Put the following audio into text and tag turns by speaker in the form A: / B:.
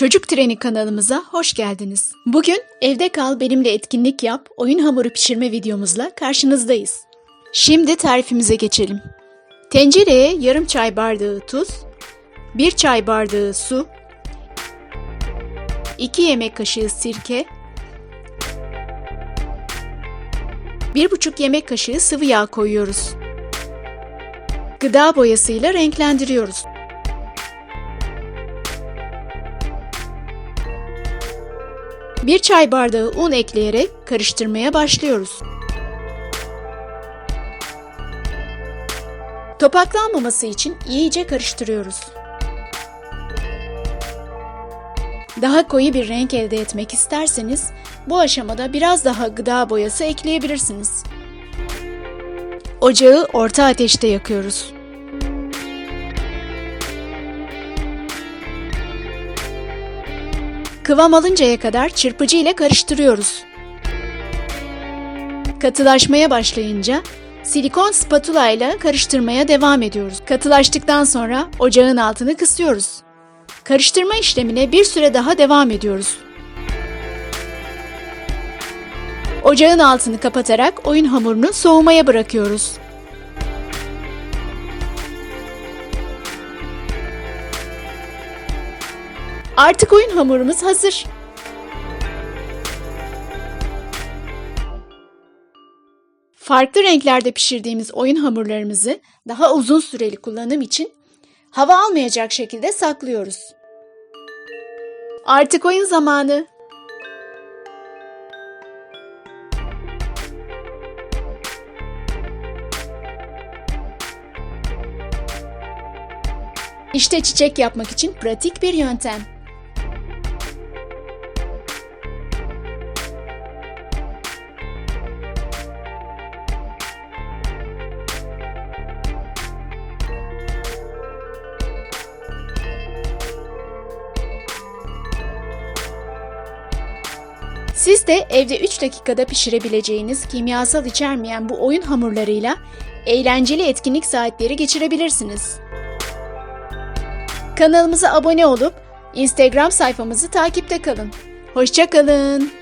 A: Çocuk Treni kanalımıza hoş geldiniz. Bugün Evde Kal Benimle Etkinlik Yap oyun hamuru pişirme videomuzla karşınızdayız. Şimdi tarifimize geçelim. Tencereye yarım çay bardağı tuz, 1 çay bardağı su, 2 yemek kaşığı sirke, 1,5 yemek kaşığı sıvı yağ koyuyoruz. Gıda boyasıyla renklendiriyoruz. Bir çay bardağı un ekleyerek karıştırmaya başlıyoruz. Topaklanmaması için iyice karıştırıyoruz. Daha koyu bir renk elde etmek isterseniz bu aşamada biraz daha gıda boyası ekleyebilirsiniz. Ocağı orta ateşte yakıyoruz. Kıvam alıncaya kadar çırpıcı ile karıştırıyoruz. Katılaşmaya başlayınca silikon spatula ile karıştırmaya devam ediyoruz. Katılaştıktan sonra ocağın altını kısıyoruz. Karıştırma işlemine bir süre daha devam ediyoruz. Ocağın altını kapatarak oyun hamurunu soğumaya bırakıyoruz. Artık oyun hamurumuz hazır. Farklı renklerde pişirdiğimiz oyun hamurlarımızı daha uzun süreli kullanım için hava almayacak şekilde saklıyoruz. Artık oyun zamanı. İşte çiçek yapmak için pratik bir yöntem. Siz de evde 3 dakikada pişirebileceğiniz kimyasal içermeyen bu oyun hamurlarıyla eğlenceli etkinlik saatleri geçirebilirsiniz. Kanalımıza abone olup Instagram sayfamızı takipte kalın. Hoşçakalın.